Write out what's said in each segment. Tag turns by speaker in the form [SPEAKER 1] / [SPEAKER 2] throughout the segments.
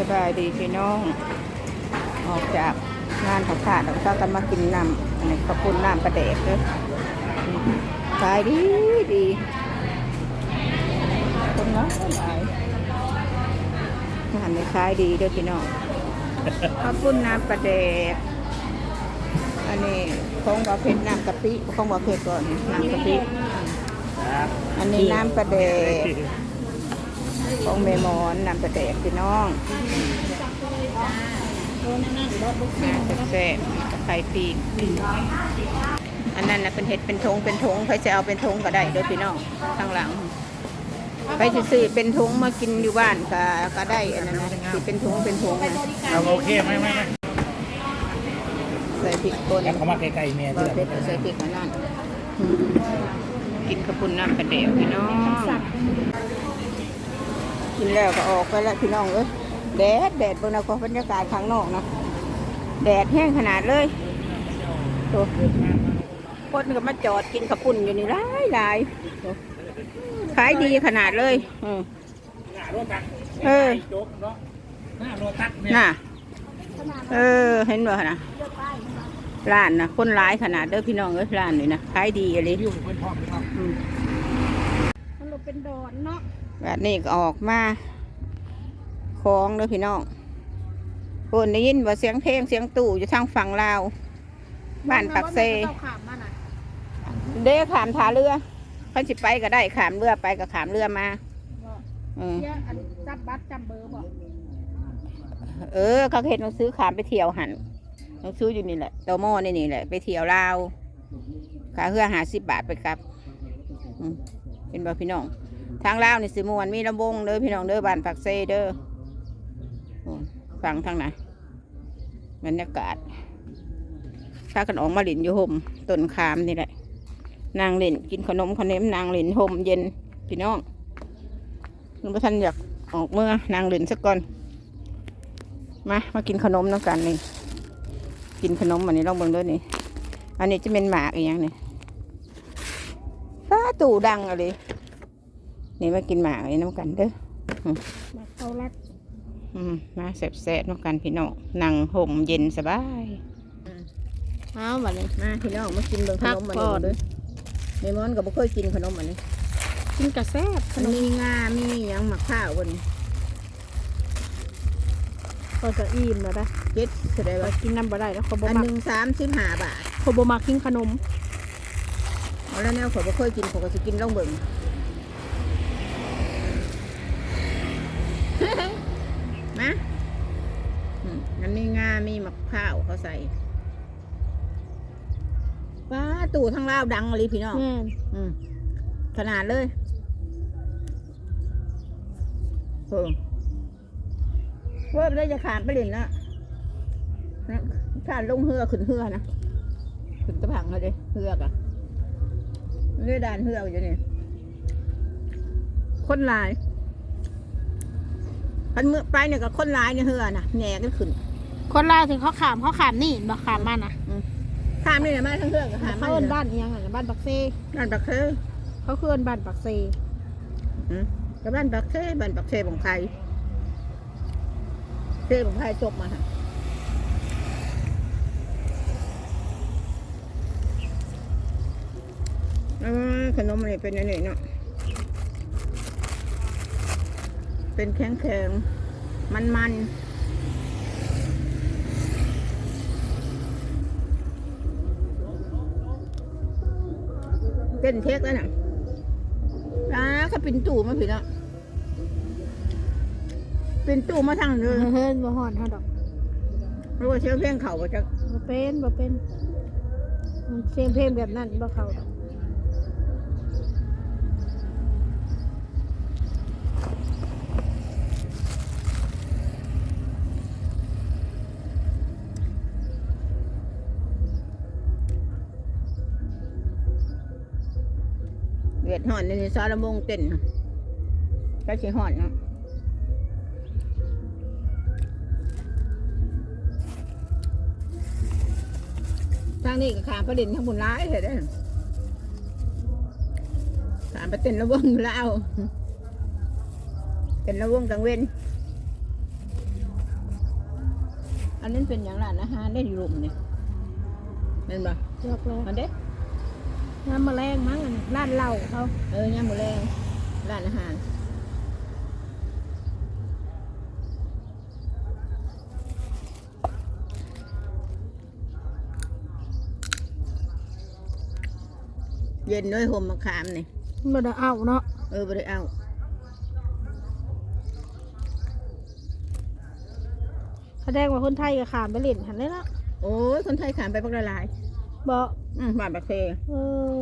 [SPEAKER 1] สบายดีพี่น้อง ออกจากงานผักขาดแล้วก็กันมากินน้ำอันนี้ขอบคุณน้ำประเดกเด้อขายดีดีคนน้อยหลายงานนี้ขายดีเด้อพี่น้องขอบคุณน้ำประเดกอันนี้ของบาเพ็ดน้ำกะปิของบาเพ็ดก่อนน้ำกะปิอันนี้น้ำประเดก ของเมมอนนำประเดกพี่น้องน่าแซ่บๆไข่ปีกอันนั้นนะเป็นเห็ดเป็นทงเป็นทงใครจะเอาเป็นทงก็ได้เด้อพี่น้องข้างหลังใครจะซื้อเป็นทงมากินอยู่บ้านก็ก็ได้อันนั้นนะสิเป็นทงเป็นทงนะ
[SPEAKER 2] เอาโอเคไหมไหมไหม
[SPEAKER 1] ใส่พริกป่น
[SPEAKER 2] แล้วเขามาใกล้ๆเมีย
[SPEAKER 1] บา
[SPEAKER 2] ที่
[SPEAKER 1] เพ็ดใส่พริกอันนั้นอืมกินข้าวปุ้นน้ำประเดกพี่น้อง กินแล้วก็ออกไปแล้วพี่น้องเอ้ยแดดแดดบนนะก็บรรยากาศข้างนอกนะแดดแห้งขนาดเลยตัวคนก็มาจอดกินข้าวปุ้นอยู่นี่หลายหลายขายดีขนาดเลยเออ
[SPEAKER 2] เนาะหน้าโรตัสเนี่ย
[SPEAKER 1] น่ะเออเห็นบ่นะร้านนะคนร้ายขนาดเด้อพี่น้องเอ้ยร้านนี่นะขายดีอะไร
[SPEAKER 2] อยู่เป็นพ่อเป็นพ่อ
[SPEAKER 1] อืม
[SPEAKER 3] มันเป็นดอนเนาะ
[SPEAKER 1] แบบนี้ก็ออกมาคล้องเด้อพี่น้องคนได้ยินว่าเสียงเพลงเสียงตู่อยู่ทางฝั่งลาวบ้านปักเซ
[SPEAKER 3] เราขามมาน่ะ
[SPEAKER 1] เด้ขามท่าเรือเพันสิไปก็ได้ขามเรือไปก็ขามเรือมา
[SPEAKER 3] บอก
[SPEAKER 1] เออ
[SPEAKER 3] เสียอันจับบัตรจำเบอร์บอก
[SPEAKER 1] เออเขาเห็นหนังสือขามไปเที่ยวหันหนังสืออยู่นี่แหละโตโม่นี่นี่แหละ ไปเที่ยวลาวขาเพื่อหาสิบบาทไปครับอืมเป็นบ่พี่น้อง ทางลาวนี่สิมวนมีลำวงเด้อพี่น้องเด้อบ้านปักเซเด้อฟังทางไหนบรรยากาศถ้ากันออกมาหลินอยู่ห่มต้นขามนี่แหละนางเล่นกินขนมขนมนางเล่นห่มเย็นพี่น้องนึกว่าท่านอยากออกเมื่อนางเล่นสักก่อนมามากินขนมน้ำกันนี่กินขนมอันนี้ลองเบิ่งด้วยนี่อันนี้จะเป็นหมากอีกอย่างนี่ฟ้าตู่ดังอะไร นี่มากินหมากอันนี้น้ำกันเด้อ
[SPEAKER 3] มาเขารัก
[SPEAKER 1] อืมมาแซ่บๆน้ำกันพี่น้องนั่งห่มเย็นสบาย
[SPEAKER 3] เอาบัดนี้
[SPEAKER 1] มาพี่น้องมากินเบิ่งขนมอัน
[SPEAKER 3] พักผ่
[SPEAKER 1] นี้
[SPEAKER 3] อน
[SPEAKER 1] เด้วยในมอนก็บ่เคยกินขนมอันนี้
[SPEAKER 3] กินกระแซบข
[SPEAKER 1] มัน
[SPEAKER 3] นม
[SPEAKER 1] มีงา มีหยังหมักข้าวบน
[SPEAKER 3] ก็จะอิ่มแล้วนะ
[SPEAKER 1] เจ็ดแสดง
[SPEAKER 3] แต่
[SPEAKER 1] ว่า
[SPEAKER 3] กินน้ำบ่ได้แล้วเขาบ่
[SPEAKER 1] อัน
[SPEAKER 3] มั
[SPEAKER 1] ห
[SPEAKER 3] ก
[SPEAKER 1] นึ่งสามสิบห้าบาท
[SPEAKER 3] เขาบ่มักกินขนม
[SPEAKER 1] เอาแล้วแนวเขาบ่เคยกินเขาก็จะกินลองเบิ่ง มอันนี้งา มีมะพร้าวเขาใส่ว้าตู่ทั้งลาวดังเลยพี่น้อง
[SPEAKER 3] แม่น
[SPEAKER 1] อืมขนาดเลยเออเว่าได้จะขามไปเล่นนะนะขานลงเฮือขึ้นเฮือนะขึ้นตะพังเลยเฮือกอะเรือด่านเฮือกอยู่นี่คนหลายพันเมื่อไปเนี่ยกับคนหลายเนี่ยเฮือนะแหน่กันขึ้น
[SPEAKER 3] คนลาวถึงเขาขามเขาขามนี่บ่ขามมาน่ะ
[SPEAKER 1] ขามนี่นะมาทั้งเฮือกกับขาม
[SPEAKER 3] เขาเอิ้นบ้านอีหยังอะบ้านปักเซ
[SPEAKER 1] บ้านปักเซ
[SPEAKER 3] เขาคือเอิ้นบ้านปักเซ
[SPEAKER 1] อืมกับบ้านปักเซบ้านปักเซของใครเซของใครจบมาค่ะอืมขนมอันนี้เป็นอันนี้เนาะเป็นแข็งแข็งมันมัน เป็นเทกแล้วน่ะอ่าเขาเป็นตู่มาผิดอะเป็นตู่มาทางเลย
[SPEAKER 3] เฮิรนบ่ฮอดเฮาดอก
[SPEAKER 1] รู้ว่าเชื่อเพลงเขาบ่จะ
[SPEAKER 3] บ่เป็นบ่เป็นมันเสียงเพลงแบบนั้นบ่เข้าดอก
[SPEAKER 1] วียดห่อนในซาละมงเต้นน่ะก็สิห่อนเนาะทางนี้ก็ขามประเด็นทางบุญร้ายเลยเด้อขามไปเต้นระวงอยู่แล้วเต้นระวงกลางเว้นอันนั้นเป็นอย่างร้านอาหารได้อยู่รุมนี่เห็นบ่
[SPEAKER 3] เลือกเลย
[SPEAKER 1] อันเด้
[SPEAKER 3] น้ำแมลงมั้งอันนี้ร้านเหล้าเขา
[SPEAKER 1] เออย่ามมื้อแรงร้านอาหารเย็นด้วยห่มมะขามนี่
[SPEAKER 3] ไม่ได้เอาเนาะ
[SPEAKER 1] เออบ่ได้เอา
[SPEAKER 3] แสดงว่าคนไทยก็ขามไปเล่นหันเลยเนาะ
[SPEAKER 1] โอ้ยคนไทยขามไปพักละลาย
[SPEAKER 3] บ่
[SPEAKER 1] อืมบ้านบักเซ
[SPEAKER 3] เออ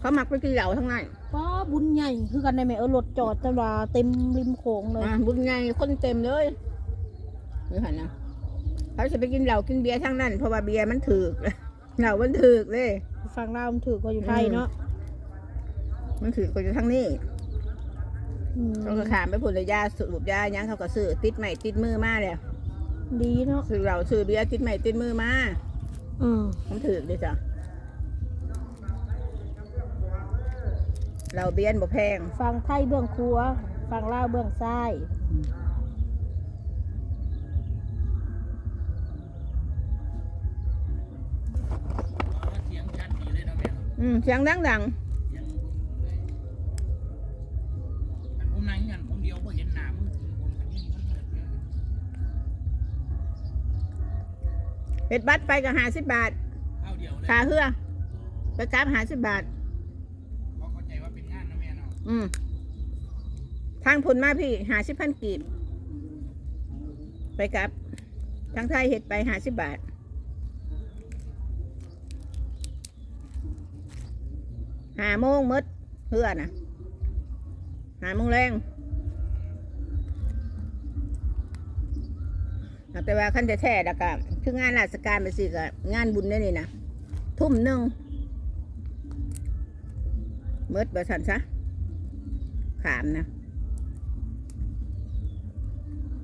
[SPEAKER 1] เขามักไปกินเหล้าทั้งนั้น
[SPEAKER 3] ป้าบุญใหญ่คือกันได้ไหมเออรถจอดจังว่าเต็มริมโขงเลย
[SPEAKER 1] อ่าบุญไงคนเต็มเลยนี่หันนะเขาจะไปกินเหล้ากินเบียร์ทั้งนั้นเพราะว่าเบียร์มันถือกเหล้ามันถือกเลย
[SPEAKER 3] ฟังเล่าวมันถือก็อยู่ไทยเนาะ
[SPEAKER 1] มันถือกก็อยู่ทั้งนี้
[SPEAKER 3] อืม
[SPEAKER 1] เขาก็ขามไปผลยาสูบยาหยังเขาก็ซื้อติดใหม่ติดมือมาแล้ว
[SPEAKER 3] ดีเนาะ
[SPEAKER 1] ซื้อเหล้าซื้อเบียร์ติดใหม่ติดมือมา
[SPEAKER 3] อืม
[SPEAKER 1] มันถือกเลยจ้ะเหล้าเบียร์บ่แพง
[SPEAKER 3] ฟังไทยเบื้องครัว ฟังลาวเบื้องซ้าย
[SPEAKER 2] เสียงชัดดีเลยนะแม่
[SPEAKER 1] อืมเสียงดังดัง
[SPEAKER 2] เสียงเลยอันผมนั่งกันผมเดียวก็เห็นหน้ามือถือผมอันนี้มันเปิดเยอะ
[SPEAKER 1] ๆ เฮ็ดบัตรไปก็ห้าสิบบาท
[SPEAKER 2] เข้าเดียวเลย
[SPEAKER 1] ค่าเฮือไปกราบห้าสิบบาท
[SPEAKER 2] เขาเข้าใจว่าเป็นงานนะแม่เนาะ
[SPEAKER 1] อืมทางผลมาพี่หาสิบพันกีบ ไปกลับ ทางไทยเห็ดไปหาสิบบาท หาโมงหมดเพื่อนะหาโมงแรง แต่ว่าขั้นจะแท้ๆแล้วก็คืองานราชการไปสิก็งานบุญได้นี่นะทุ่มหนึ่งเมดบสันซะขามนะ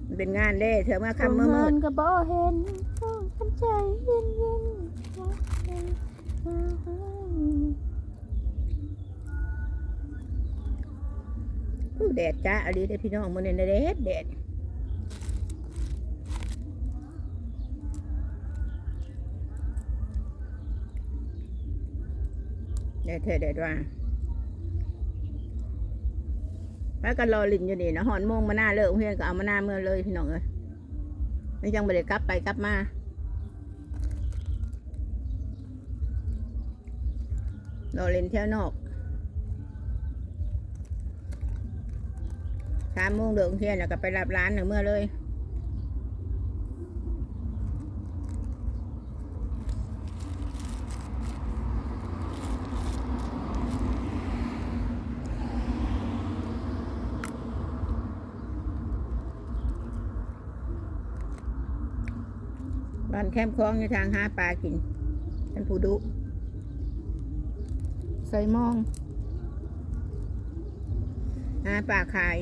[SPEAKER 1] มันเป็นงานเด้เธอมาคำเมื่อมื
[SPEAKER 3] เงิ
[SPEAKER 1] ด
[SPEAKER 3] นก็บ่เห็นคนใจเย็นเย็น
[SPEAKER 1] ผู้แดดจ้าอะไรได้อพี่น้องมันเนี่ยแดดแดด แดดเธอแดดว่าแล้วก็รอลินอยู่นี่นะหอนมงมาหน้าเลิกโรงเรียนก็เอามาหน้าเมื่อเลยพี่น้องเอ้ยไม่ยังไม่ได้กลับไปกลับมารอเล่นเที่ยวนอกสามโมงเดินเที่ยนแล้วก็ไปรับร้านหนึ่งเมื่อเลย บ้านแคมป์คลองในทางหาปลากินท่านผู้ดุ ใส่หมอง หาปลาขาย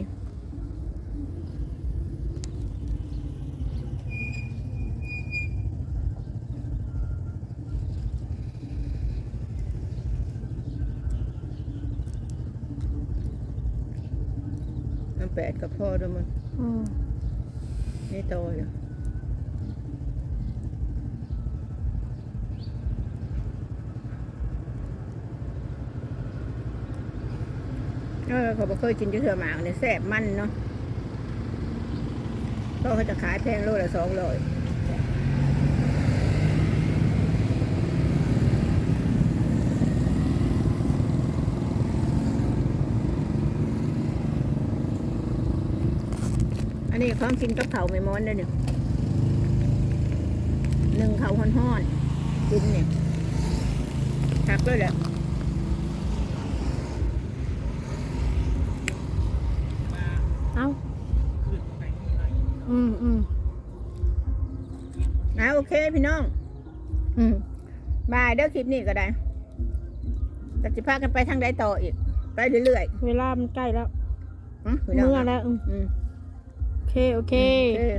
[SPEAKER 1] มันแปดกับพ่อด้วยมัน
[SPEAKER 3] อืม
[SPEAKER 1] นี่โตอยู่ เออเขาบอกเคยกินจะเถื่อหมากเนี่ยแซ่บมันเนาะก็เขาจะขายแพงโลละสองร้อยอันนี้ของกินกับเขาไม่ม้อนเลยเนี่ยหนึ่งเขาห้อนๆกินเนี่ยทักด้วยแหละ
[SPEAKER 2] มา
[SPEAKER 3] เอ้า
[SPEAKER 2] ขึ้นไปนี่หน่ อย
[SPEAKER 3] อืมอืม
[SPEAKER 1] อะโอเคพี่น้อง อืมบายเด้อคลิปนี้ก็ได้แต่จะพากันไปทางใดต่ออีก ไปเรื่อย
[SPEAKER 3] เวลามันใกล้แล้ว
[SPEAKER 1] ๆอืมพี่น้
[SPEAKER 3] เมื่
[SPEAKER 1] อง
[SPEAKER 3] อแล้วอืม
[SPEAKER 1] อืม
[SPEAKER 3] โอเคโอเค
[SPEAKER 1] โอเค